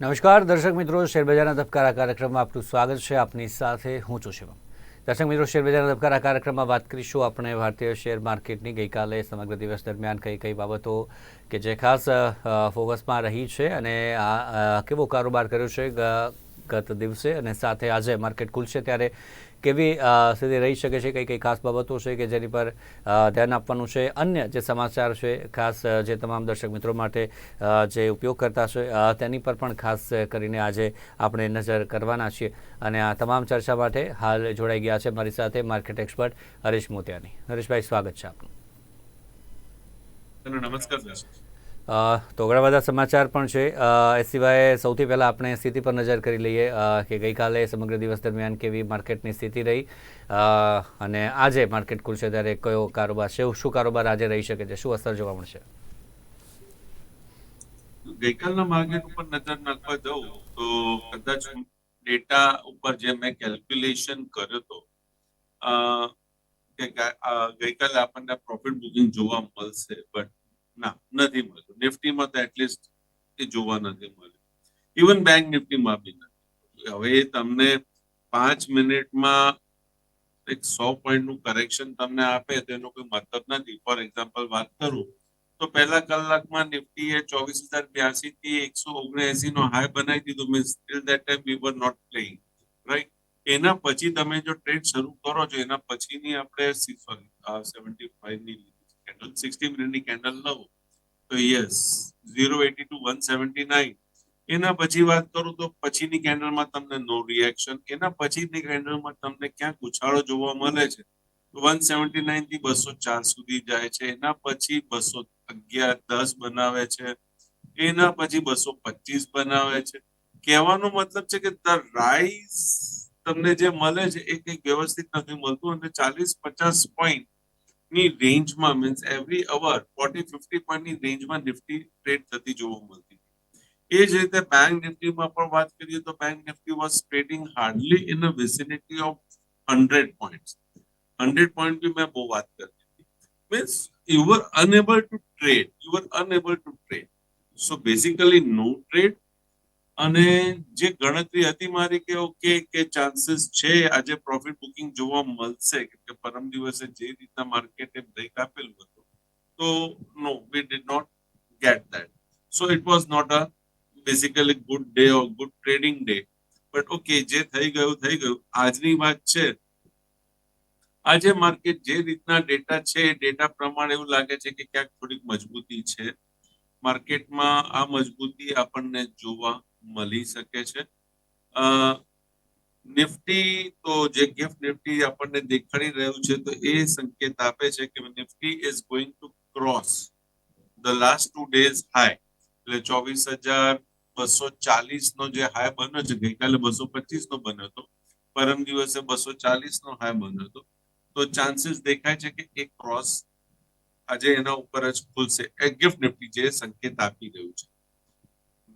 નમસ્કાર, દર્શક મિત્રો, શેરબજારના ધબકારા કાર્યક્રમમાં આપનું સ્વાગત છે. આપની સાથે હું છું શિવમ. દર્શક મિત્રો, શેરબજારના ધબકારા કાર્યક્રમમાં વાત કરીશું આપણે ભારતીય શેર માર્કેટની. ગઈકાલે સમગ્ર દિવસ દરમિયાન કઈ કઈ બાબતો કે જે ખાસ ફોકસમાં રહી છે અને આ કેવો કારોબાર કર્યો છે ગત દિવસે અને સાથે આજે માર્કેટ ખુલશે ત્યારે કેવી સ્થિતિ રહી શકે છે, કઈ કઈ ખાસ બાબતો છે કે જેની પર ધ્યાન આપવાનું છે? અન્ય જે સમાચાર છે, ખાસ જે તમામ દર્શક મિત્રો માટે જે ઉપયોગ કરતા છે તેની પર પણ ખાસ કરીને આજે આપણે નજર કરવાના છીએ. અને આ તમામ ચર્ચા માટે હાલ જોડાઈ ગયા છે મારી સાથે માર્કેટ એક્સપર્ટ હરીશ મોતિયાની. હરીશભાઈ, સ્વાગત છે આપનું. નમસ્કાર. તો ઘણા બધા સમાચાર પણ છે. એ સિવાય સૌથી પહેલાં આપણે સ્થિતિ પર નજર કરી લઈએ કે ગઈકાલે સમગ્ર દિવસ દરમિયાન કેવી માર્કેટની સ્થિતિ રહી. અને આજે માર્કેટ ખુલશે ત્યારે કયો કારોબાર છે, શું કારોબાર આજે રહી શકે છે, શું અસર જોવા મળશે? ગઈકાલના માર્કેટ ઉપર નજર નાખવા જાઉં તો કદાચ ડેટા ઉપર જે મેં કેલ્ક્યુલેશન કર્યો હતો કે ગઈકાલે આપણને પ્રોફિટ બુકિંગ જોવા મળશે. બટ ના, નથી મળ્યું. નિફ્ટીમાં તો એટલીસ્ટ એ જોવા નથી મળ્યું. ઇવન બેંક નિફ્ટીમાં બી નથી હવે તમને પાંચ મિનિટમાં એક સો પોઈન્ટનું કરેક્શન તમને આપે, તો એનો કોઈ મતલબ નથી. ફોર એક્ઝામ્પલ વાત કરું, તો પહેલા કલાકમાં નિફ્ટી એ ચોવીસ હજાર બ્યાસી થી એકસો ઓગણએસી નો હાઈ બનાવી દીધો. Means till that time we were not playing right એના પછી તમે જો ટ્રેડ શરૂ કરો છો, એના પછીની આપણે સોરી સેવન્ટી ફાઈવની કેન્ડલ સિક્સટી મિનિટની કેન્ડલ લઉં, તો yes zero eighty two one seventy nine એના પછી વાત કરું તો પછીની કેન્ડલમાં તમને નો રિએક્શન એના પછીની કેન્ડલમાં તમને ક્યાંક ઉછાળો જોવા મળે છે? વન સેવન્ટી નાઇનથી બસો ચાર સુધી જાય છે, એના પછી બસો અગિયાર, દસ બનાવે છે, એના પછી બસો પચીસ બનાવે છે. કહેવાનો મતલબ છે કે ધ રાઈઝ તમને જે મળે છે એ કંઈક વ્યવસ્થિત નથી મળતું અને ચાલીસ પચાસ પોઈન્ટ ની રેન્જમાં means every hour forty fifty પોઈન્ટની રેન્જમાં નિફ્ટી ટ્રેડ થતી જોવા મળતી એ જ રીતે બેંક નિફ્ટીમાં પણ વાત કરીએ તો bank Nifty was trading hardly in a vicinity of hundred point hundred point બી મેં બહુ વાત કરી હતી. Means you were unable to trade you were unable to trade so basically no trade અને જે ગણતરી હતી મારી કે ઓકે કે ચાન્સીસ છે, આજે પ્રોફિટ બુકિંગ જોવા મળશે કે પરમ દિવસે જે રીતના માર્કેટે બ્રેક આપેલું હતું, તો no we did not get that so it was not a basically good day or good trading day but okay જે થઈ ગયું થઈ ગયું. આજની વાત છે. આજે માર્કેટ જે રીતના ડેટા છે ડેટા પ્રમાણે એવું લાગે છે કે ક્યાંક થોડીક મજબૂતી છે. માર્કેટમાં આ મજબૂતી આપણને જોવા મળી શકે છે. નિફ્ટી તો જે ગિફ્ટ નિફ્ટી આપણને દેખાડી રહ્યું છે, તો એ સંકેત આપે છે કે Nifty is going to cross the last two days high એટલે ચોવીસ હજાર બસો ચાલીસ નો જે હાઈ બન્યો છે, ગઈકાલે બસો પચીસ નો બન્યો હતો, પરમ દિવસે બસો ચાલીસ નો હાઈ બન્યો હતો. તો ચાન્સીસ દેખાય છે કે એ ક્રોસ આજે એના ઉપર જ ખુલશે. એ ગિફ્ટ નિફ્ટી જે સંકેત આપી રહ્યું છે.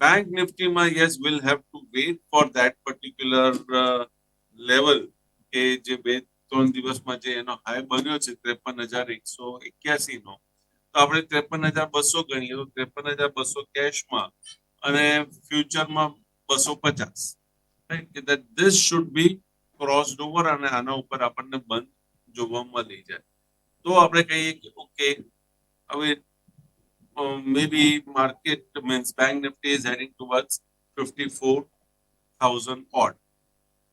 Bank નિફ્ટીમાં yes will have to wait for that particular level કે જે બે, ત્રણ દિવસમાં જે એનો હાઈ બન્યો છે, ત્રેપન હજાર એકસો એક્યાસી નો તો આપણે ત્રેપન હજાર બસો ગણીએ, તો ત્રેપન હજાર બસો કેશમાં અને ફ્યુચરમાં બસો પચાસ. This should be crossed over અને આના ઉપર આપણને બંધ જોવા મળી જાય. તો આપણે કહીએ કે ઓકે હવે maybe market means bank nifty is heading towards 54,000 odd.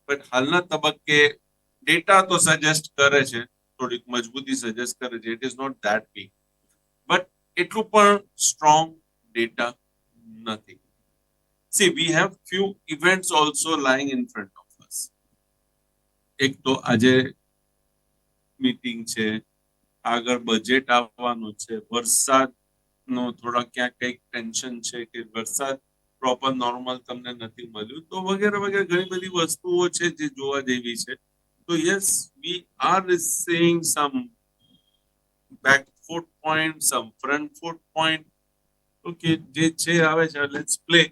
But હાલના તબક્કે ડેટા તો સજેસ્ટ કરે છે થોડીક મજબૂતી સજેસ્ટ કરે છે it is not that weak but એટલું પણ સ્ટ્રોંગ ડેટા નથી see we have few events also lying in front of us એક તો આજે મીટિંગ છે આગળ બજેટ આવવાનું છે વરસાદ નો થોડા ક્યાંક કંઈક ટેન્શન છે કે વરસાદ પ્રોપર નોર્મલ તમને નથી મળ્યું, તો વગેરે વગેરે ઘણી બધી વસ્તુઓ છે જે જોવા જેવી છે. તો yes we are seeing some back foot point some front foot point okay જે છે આવે છે લેટ્સ પ્લે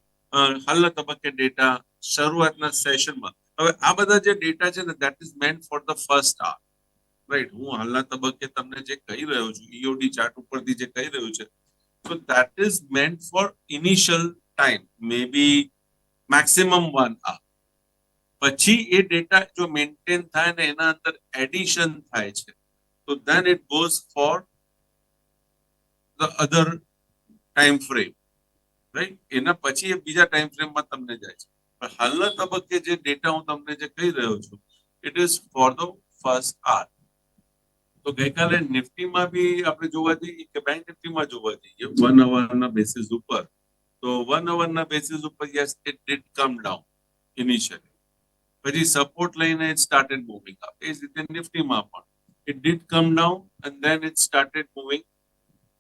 હાલના તબક્કે ડેટા શરૂઆતના સેશનમાં હવે આ બધા જે ડેટા છે ને that is meant for the first hour right હું હાલના તબક્કે તમને જે કહી રહ્યો છું ઈઓડી ચાર્ટ ઉપરથી જે કહી રહ્યું છે So that is meant for initial time, maybe maximum one hour. પછી એ ડેટા જો મેન્ટેન થાય ને એના અંદર એડિશન થાય છે તો then it goes for the other time frame right એના પછી એ બીજા ટાઈમ ફ્રેમમાં તમને જાય છે. પણ હાલના તબક્કે જે ડેટા હું તમને જે કહી રહ્યો છું it is for the first hour તો ગઈકાલે નિફ્ટીમાં બી આપણે જોવા જઈએ કે બેંક નિફ્ટીમાં જોવા જઈએ વન અવરના બેસિસ ઉપર, તો વન અવરના બેસિસ ઉપર yes it did come down initially પછી સપોર્ટ લઈને ઇટ સ્ટાર્ટેડ મૂવિંગ અપ એ જ રીતે નિફ્ટીમાં પણ. It did come down and then it started moving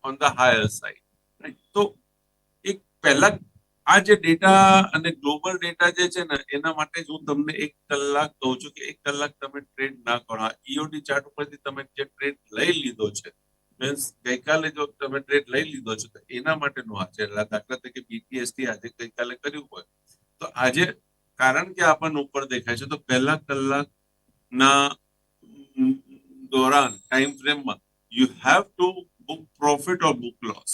on the higher side તો એક પહેલા આ જે ડેટા અને ગ્લોબલ ડેટા જે છે ને, એના માટે જ હું તમને એક કલાક કહું છું કે એક કલાક તમે ટ્રેડ ના કરો. ઈઓડી ચાર્ટ ઉપરથી તમે જે ટ્રેડ લઈ લીધો છે મીન્સ ગઈકાલે જો તમે ટ્રેડ લઈ લીધો છે, તો એના માટેનું આ છે. દાખલા તરીકે બીટીએસટી આજે ગઈકાલે કર્યું હોય. તો આજે કારણ કે આપણને ઉપર દેખાય છે, તો પહેલા કલાકના દોરાન ટાઈમ ફ્રેમમાં you have to book profit or book loss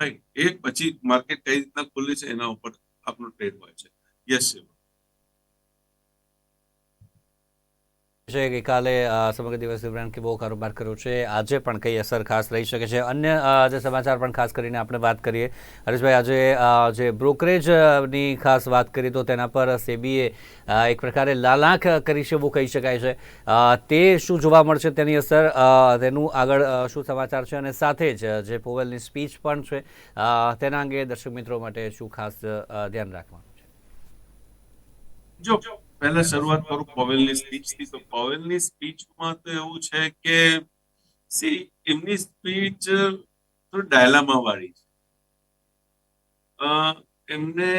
right એ પછી માર્કેટ કઈ રીતના ખુલ્લી છે એના ઉપર આપણો ટ્રેડ હોય છે. યસ છે ગઈકાલે સમગ્ર દિવસ દરમિયાન કેવો કારોબાર કર્યો છે. આજે પણ કઈ અસર ખાસ રહી શકે છે. અન્ય જે સમાચાર પણ ખાસ કરીને આપણે વાત કરીએ. હરેશભાઈ, આજે જે બ્રોકરેજની ખાસ વાત કરીએ તો તેના પર સેબીએ એક પ્રકારે લાલાંખ કરી છે એવું કહી શકાય છે. તે શું જોવા મળશે તેની અસર? તેનું આગળ શું સમાચાર છે? અને સાથે જ, જે પોવેલની સ્પીચ પણ છે તેના અંગે દર્શક મિત્રો માટે શું ખાસ ધ્યાન રાખવાનું છે? જો પહેલા શરૂઆત કરું પવેલની સ્પીચથી. તો પવેલની સ્પીચમાં તો એવું છે કે સી એમની સ્પીચ તો ડાયલામા વાળી છે. એમને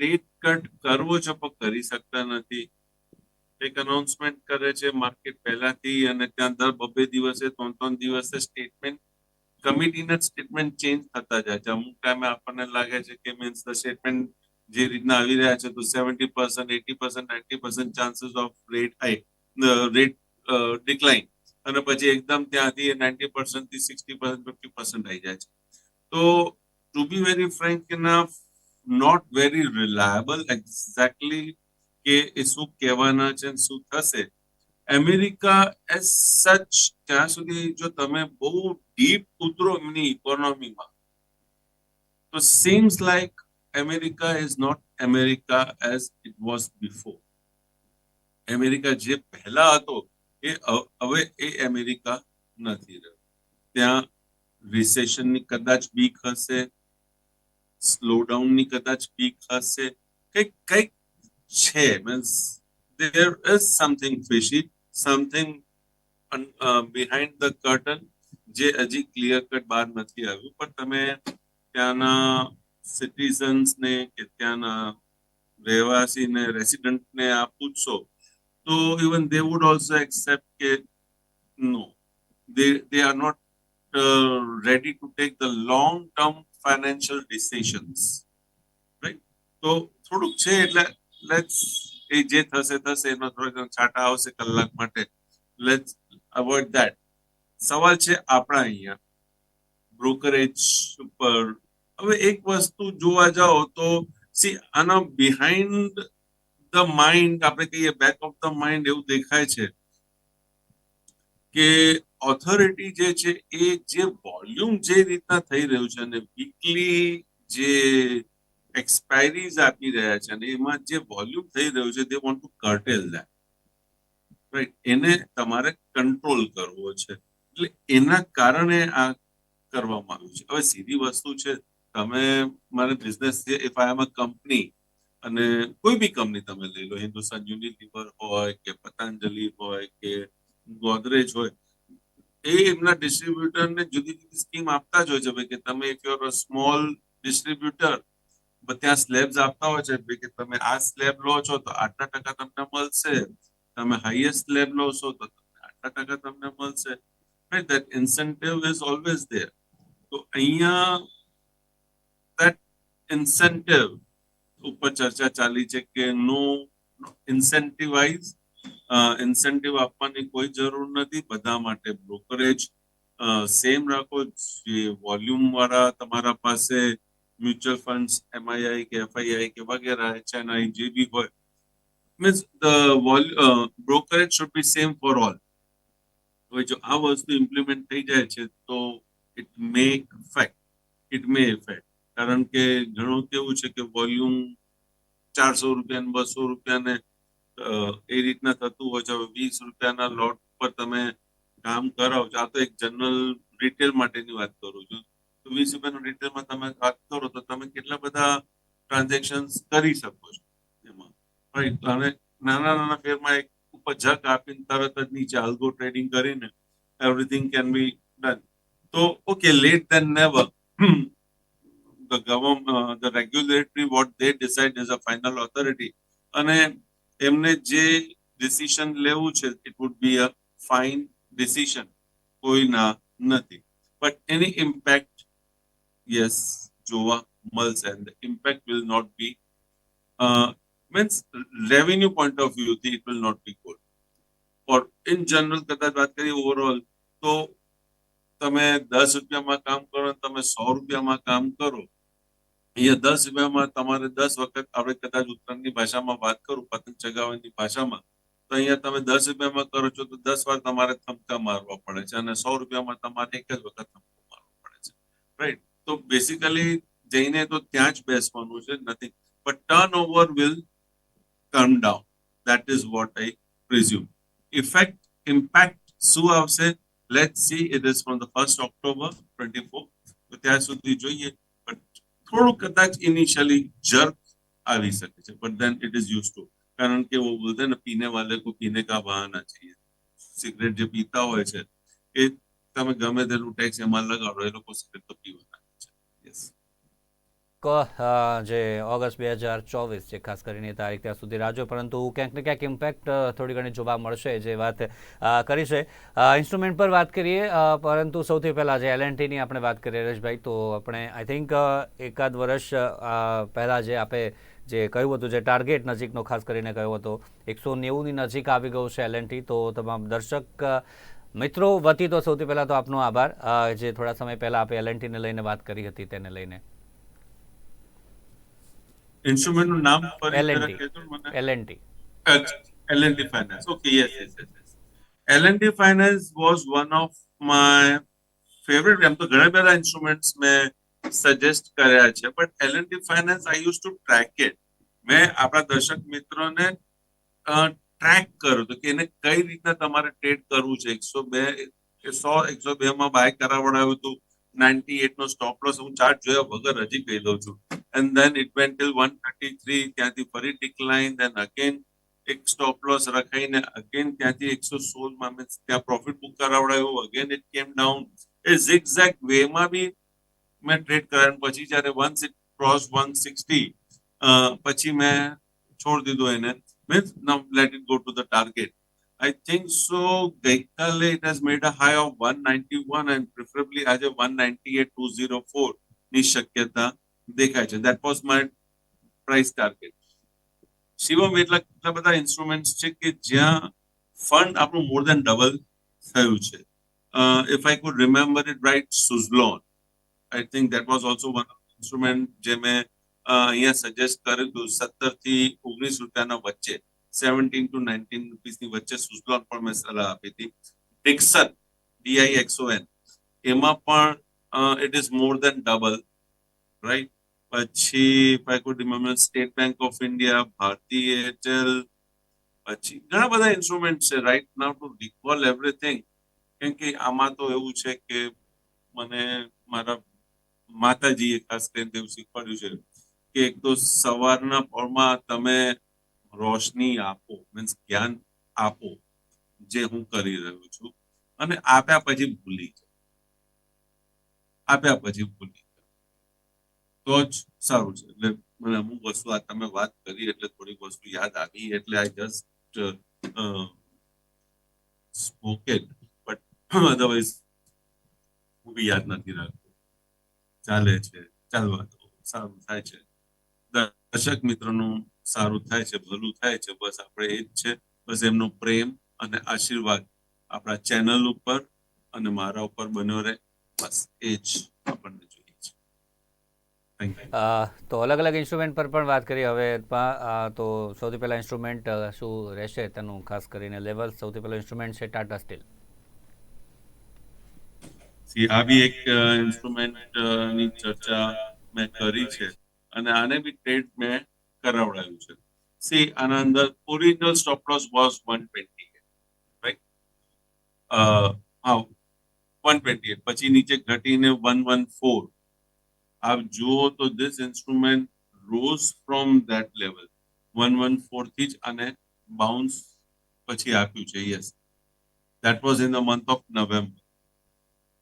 રેટ કટ કરવો છે, પણ કરી શકતા નથી. એક અનાઉન્સમેન્ટ કરે છે માર્કેટ પહેલાથી અને ત્યાં દર બબે દિવસે, ત્રણ ત્રણ દિવસે સ્ટેટમેન્ટ કમિટીના સ્ટેટમેન્ટ ચેન્જ થતા જાય છે. અમુક ટાઈમે આપણને લાગે છે કે મીન્સ ધ સ્ટેટમેન્ટ જે રીતના આવી રહ્યા છે, તો seventy percent eighty percent ninety percent chances of rate high rate decline અને પછી એકદમ ત્યાંથી નાઇન્ટી પર્સન્ટથી સિક્સટી પર્સન્ટ ફિફ્ટી પર્સન્ટ આવી જાય છે. તો to be very frank enough not very reliable exactly કે એ શું કહેવાના છે શું થશે. અમેરિકા એઝ સચ ત્યાં સુધી જો તમે બહુ ડીપ ઉતરો એમની ઇકોનોમીમાં તો seems like America is not America as it was before. America જે પહેલા હતો એ હ- હવે એ અમેરિકા નથી રહ્યો ત્યાં રિસેશનની કદાચ બીક હશે સ્લોડાઉનની કદાચ બીક હશે કંઈક કંઈક છે means there is something fishy, something behind the curtain જે હજી ક્લિયર કટ બહાર નથી આવ્યું પણ તમે ત્યાંના સિટીઝન્સ ને કે ત્યાંના રહેવાસી ને રેસિડન્ટ ને આ પૂછશો, તો even they would also accept કે no they they are not ready to take the long term term financial right તો થોડુંક છે એટલે લેટ્સ એ જે થશે થશે, એનો થોડો છાટા આવશે કલાક માટે. લેટ્સ અવોઇડ ધેટ સવાલ છે આપણા અહીંયા. બ્રોકરેજ ઉપર હવે એક વસ્તુ જોવા જાઓ તો સી આના બિહાઇન્ડ ધ માઇન્ડ આપણે કહીએ બેક ઓફ ધ માઇન્ડ એવું દેખાય છે, કે ઓથોરિટી જે છે એ જે વોલ્યુમ જે રીતના થઈ રહ્યું છે અને વીકલી જે એક્સપાયરીઝ આપી રહ્યા છે અને એમાં જે વોલ્યુમ થઈ રહ્યું છે તે want to curtail that right એને તમારે કંટ્રોલ કરવો છે. એટલે એના કારણે આ કરવામાં આવ્યું છે. હવે સીધી વસ્તુ છે તમે મારે બિઝનેસ છે if I M a company અને કોઈ બી કંપની તમે લઈ લો, હિન્દુસ્તાન યુનિલિવર હોય કે પતંજલિ હોય કે ગોદરેજ હોય, એ એમના ડિસ્ટ્રીબ્યુટરને જુદી જુદી સ્કીમ આપતા જ હોય છે કે તમે if you a small distributor ત્યાં સ્લેબ્સ આપતા હોય છે કે તમે આ સ્લેબ લો છો તો આટલા ટકા તમને મળશે, તમે હાઈએસ્ટ સ્લેબ લો છો તો તમને આટલા ટકા તમને મળશે. Right incentive is always always તો અહીંયા that incentive, ઉપર ચર્ચા ચાલી છે કે નો ઇન્સેન્ટિવાઇઝ ઇન્સેન્ટિવ આપવાની કોઈ જરૂર નથી. બધા માટે બ્રોકરેજ સેમ રાખો. જે વોલ્યુમ વાળા તમારા પાસે મ્યુચ્યુઅલ ફંડ્સ એમઆઈઆઈ કે એફઆઈઆઈ કે વગેરે એચએનઆઈ જે બી હોય means the brokerage should be same for all હવે જો આ વસ્તુ ઇમ્પ્લિમેન્ટ થઈ જાય છે, તો it may effect it may effect કારણ કે ઘણું કેવું છે કે વોલ્યુમ ચારસો રૂપિયા બસો રૂપિયાને ને એ રીતના થતું હોય છે. હવે વીસ રૂપિયાના લોટ પર તમે કામ કરાવો છો. આ તો એક જનરલ રિટેલ માટેની વાત કરું છું. તો વીસ રૂપિયાનું રિટેલમાં તમે વાત કરો તો તમે કેટલા બધા ટ્રાન્ઝેક્શન કરી શકો છો એમાં? અને નાના નાના ફેરમાં એક ઉપર જક આપીને તરત જ નીચે અલ્ગો ટ્રેડિંગ કરીને એવરીથિંગ કેન બી ડન તો okay let then never the government uh, the regulatory what they decide is a final authority અને એમને જે ડિસિશન લેવું છે it would be a fine decision કોઈના નથી બટ એની ઇમ્પેક્ટ યસ જોવા મળશે and the impact will not be uh, means revenue point of view થી it will not be good or in general કદાચ વાત કરીએ ઓવરઓલ તો તમે દસ રૂપિયામાં કામ કરો તમે સો રૂપિયામાં કામ કરો અહીંયા દસ રૂપિયામાં તમારે દસ વખત આપણે કદાચ ઉત્તરાયણની ભાષામાં વાત કરું, પતંગ ચગાવવાની ભાષામાં, તો અહીંયા તમે દસ રૂપિયામાં કરો છો તો દસ વાર તમારે થમકા મારવા પડે છે અને સો રૂપિયામાં તમારે એક જ વખત થમકો મારવો પડે છે. રાઈટ તો બેસિકલી જઈને તો ત્યાં જ બેસવાનું છે, નથી. But turn over will come down that is what I presume effect impact શું આવશે? Let see it is from the first October twenty four તો ત્યાં સુધી જોઈએ. થોડું કદાચ ઇનિશિયલી જર્ક આવી શકે છે but then it is use to કારણ કે વો બોલતે ને, પીને વાલે કો, પીને કા બહાના ચાહીએ સિગરેટ જે પીતા હોય છે, એ તમે ગમે તેનું ટેક્સ એમાં લગાડો, એ લોકો સિગરેટ તો પીવાના છે. યસ ક- જે ઓગસ્ટ બે હજાર ચોવીસ છે ખાસ કરીને તારીખ ત્યાં સુધી રાહ પરંતુ ક્યાંક ને ક્યાંક ઇમ્પેક્ટ થોડી ઘણી જોવા મળશે જે વાત કરી છે. ઇન્સ્ટ્રુમેન્ટ પર વાત કરીએ પરંતુ સૌથી પહેલાં જે એલએનટીની આપણે વાત કરીએ હરેશભાઈ, તો આપણે આઈ થિંક એકાદ વર્ષ પહેલાં જે આપે જે કહ્યું હતું, જે ટાર્ગેટ નજીકનો ખાસ કરીને કહ્યો હતો, એકસો નેવુંની નજીક આવી ગયું છે એલએનટી તો તમામ દર્શક મિત્રો વતી તો સૌથી પહેલાં તો આપનો આભાર જે થોડા સમય પહેલાં આપણે એલએનટીને લઈને વાત કરી હતી તેને લઈને ઇન્સ્ટ્રુમેન્ટનું નામ ફરી L&T. જરા કહેજો ને મને L and L and T L and T finance okay yes yes yes L and T finance was one of my favorite. એમ તો ઘણા બધા ઇન્સ્ટ્રુમેન્ટ્સ મેં સજેસ્ટ કર્યા છે but L and T finance I use to track it મેં આપણા દર્શક મિત્રોને ટ્રેક કર્યું તો કે એને કઈ રીતના તમારે ટ્રેડ કરવું છે. એકસો બે સો એકસો બે માં બાય કરાવડાવ્યું હતું. Ninety eight no stop loss હું ચાર્ટ જોયા વગર હજી કહી દઉં છું. And then it went till one thirty three ત્યાંથી ફરી ડિક્લાઇન દેન અગેન એક સ્ટોપ લોસ રખાઈને અગેન ત્યાંથી એકસો સોળમાં means ત્યાં profit book કરાવડાયો. Again it came down a zigzag વેમાં બી મેં ટ્રેડ કર્યા પછી જ્યારે once it cross one sixty પછી મેં છોડી દીધો એને. Means now let it go to the target I think so. ગઈકાલે it has made a high of 191 and preferably આજે 198,204 ની શક્યતા. દેખાય છે. That was my price target Shivam એટલા કેટલા બધા ઇન્સ્ટ્રુમેન્ટ્સ છે કે જ્યાં ફંડ આપણું મોર દેન ડબલ થયું છે. If I could remember it right Suzlon I think that was also one instrument જે મેં અહીંયા સજેસ્ટ કર્યું હતું સત્તરથી ઓગણીસ રૂપિયાના વચ્ચે. સેવન્ટીન ટુ નાઇન્ટીન રૂપીસની વચ્ચે સુઝલોન પણ મેં સલાહ આપી હતી. Dixon D I X O N એમાં પણ it is more then double right પછી could State Bank of India Bharti Airtel પછી ઘણા બધા ઇન્સ્ટ્રુમેન્ટ છે. Right now to recall everything કેમ કે આમાં તો એવું છે કે મને મારા માતાજીએ ખાસ કરીને એવું શીખવાડ્યું છે કે એક તો સવારના પળમાં તમે રોશની આપો મીન્સ જ્ઞાન આપો, જે હું કરી રહ્યો છું. અને આપ્યા પછી ભૂલી જાઓ. આપ્યા પછી ભૂલી તો જ સારું છે. એટલે મને અમુક વસ્તુ આ તમે વાત કરી એટલે થોડીક વસ્તુ યાદ આવી એટલે I just spoken but otherwise હું બી યાદ નથી રાખતો. ચાલે છે, ચાલવા દો. સારું થાય છે. દર્શક મિત્રોનું સારું થાય છે, ભલું થાય છે, બસ આપણે એ જ છે. બસ એમનો પ્રેમ અને આશીર્વાદ આપણા ચેનલ ઉપર અને મારા ઉપર બન્યો રહે. બસ એ જ આપણને જોઈએ છે થેન્ક થેન્ક યુ અ, તો અલગ અલગ ઇન્સ્ટ્રુમેન્ટ પર પણ વાત કરી. હવે તો સૌથી પહેલા ઇન્સ્ટ્રુમેન્ટ શું રહેશે તેનું ખાસ કરીને લેવલ? સૌથી પહેલો ઇન્સ્ટ્રુમેન્ટ છે ટાટા સ્ટીલ સી આ બી એક ઇન્સ્ટ્રુમેન્ટની ચર્ચા મેં કરી છે અને આને બી ટ્રેડ મેં કરાવડાવ્યું છે. સી આના અંદર original stop loss was one twenty right હા વન ટ્વેન્ટી પછી નીચે ઘટીને વન વન ફોર આપ જુઓ તો this instrument rose from that level one one ફોરથી જ આને બાઉન્સ પછી આપ્યું છે yes that was in the month of November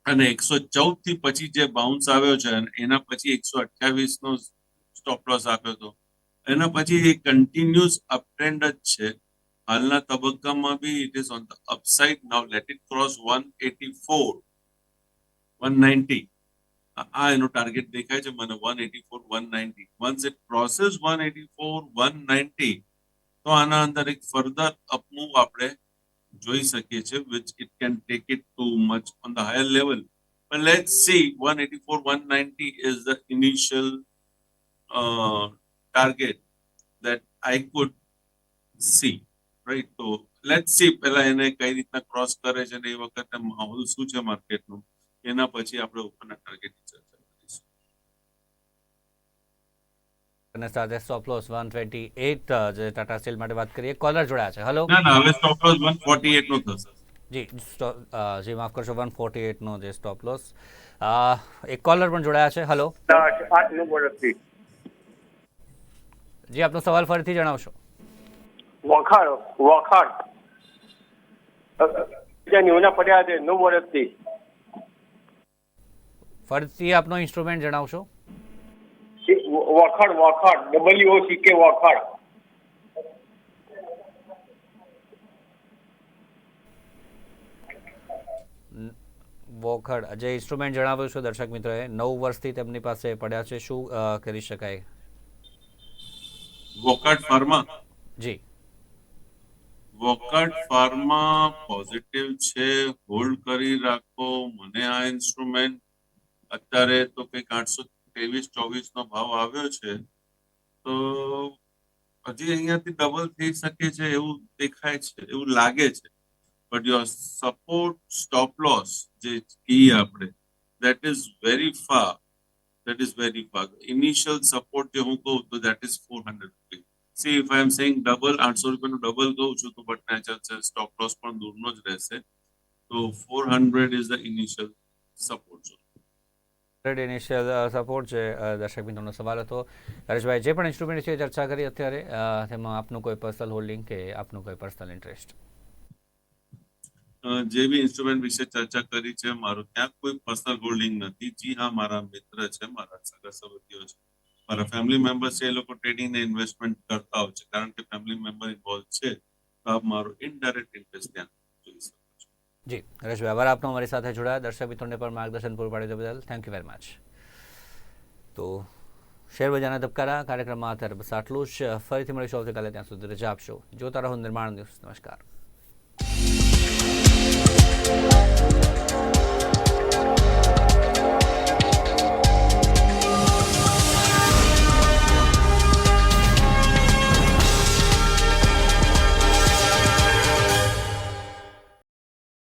અને એકસો ચૌદથી પછી જે બાઉન્સ આવ્યો છે એના પછી એકસો અઠ્યાવીસ નો સ્ટોપ લોસ આપ્યો હતો. એના પછી એ કન્ટિન્યુઅસ અપટ્રેન્ડ જ છે. હાલના તબક્કામાં બી it is on the upside now let it cross one eighty four one ninety આ એનો ટાર્ગેટ દેખાય છે મને one eighty four one ninety once it process one eighty four one ninety તો આના અંદર એક ફર્ધર અપમૂવ આપણે જોઈ શકીએ છીએ which it can take it to much on the higher level. But let's see 184 190 is the initial uh, target that i could see right? So let's see પહેલા એને કઈ રીતના ક્રોસ કરે છે ને એ વખતે માહોલ શું છે માર્કેટનું એના પછી આપણે ઉપરના ટાર્ગેટની ચર્ચા અને સાથે stop loss one twenty eight જે ટાટા સ્ટીલ માટે વાત કરીએ કોલર જોડાયા છે. હેલો ના ના હવે સ્ટોપ લોસ 148 નો થશે. જી જી માફ કરશો 148 નો જે સ્ટોપ લોસ એક કોલર પણ જોડાયા છે. હલો જી આપનો સવાલ ફરીથી જણાવશો. વખાણ વખાણ. જ્યાં ન્યૂના પડ્યા છે નવ વર્ષથી. ફરીથી આપનો ઇન્સ્ટ્રુમેન્ટ જણાવશો? વખાણ વખાણ ડબલ્યુ ઓ સી કે વખાણ. વોખડ જે ઇન્સ્ટ્રુમેન્ટ જણાવ્યું છે દર્શક મિત્રોએ નવ વર્ષથી તેમની પાસે પડ્યા છે. શું કરી શકાય? વોકડ ફાર્મા? જી. વોકડ ફાર્મા પોઝિટિવ છે હોલ્ડ કરી રાખો મને આ ઇન્સ્ટ્રુમેન્ટ અત્યારે તો કંઈક આઠસો ત્રેવીસ ચોવીસ નો ભાવ આવ્યો છે તો હજી અહીંયાથી ડબલ થઈ શકે છે એવું દેખાય છે એવું લાગે છે but your support stop loss જે કહીએ આપણે that is very far that is very far. Initial support જે હું કહું તો that is 400 rupees. See if I am saying double 800 રૂપિયાનું double કહું છું તો natural છે stop loss પણ દૂરનો જ રહેશે. તો 400 is the initial support zone. Red initial support uh, દર્શક મિત્રોનો સવાલ હતો. હરેશભાઈ જે પણ ઇન્સ્ટ્રુમેન્ટ છે ચર્ચા કરી અત્યારે તેમાં આપનું કોઈ પર્સનલ હોલ્ડિંગ કે આપનું કોઈ પર્સનલ ઇન્ટરેસ્ટ જે બી ઇન્સ્ટ્રુમેન્ટ વિશે ચર્ચા કરી છે મારું ત્યાં કોઈ પર્સનલ હોલ્ડિંગ નથી. જી હા મારા મિત્ર છે મારા સગા સંબંધીઓ છે. મારા ફેમિલી મેમ્બર્સ છે એ લોકો ટ્રેડિંગ ને ઇન્વેસ્ટમેન્ટ કરતા હોય છે. કારણ કે ફેમિલી મેમ્બર ઇન્વોલ્વ છે તો મારો ઇનડાયરેક્ટ ઇન્ટરેસ્ટ ત્યાં. જી વ્યવહાર આપનો અમારી સાથે જોડાયા. દર્શક મિત્રોને પણ માર્ગદર્શન પૂરું પાડી બદલ થેન્ક યુ વેરી મચ તો શેર બજારના ધબકારા કાર્યક્રમમાં અત્યારે બસ આટલું જ. ફરીથી મળીશું આવતીકાલે ત્યાં સુધી રજા આપશો. જોતા રહો નિર્માણ ન્યૂઝ. નમસ્કાર.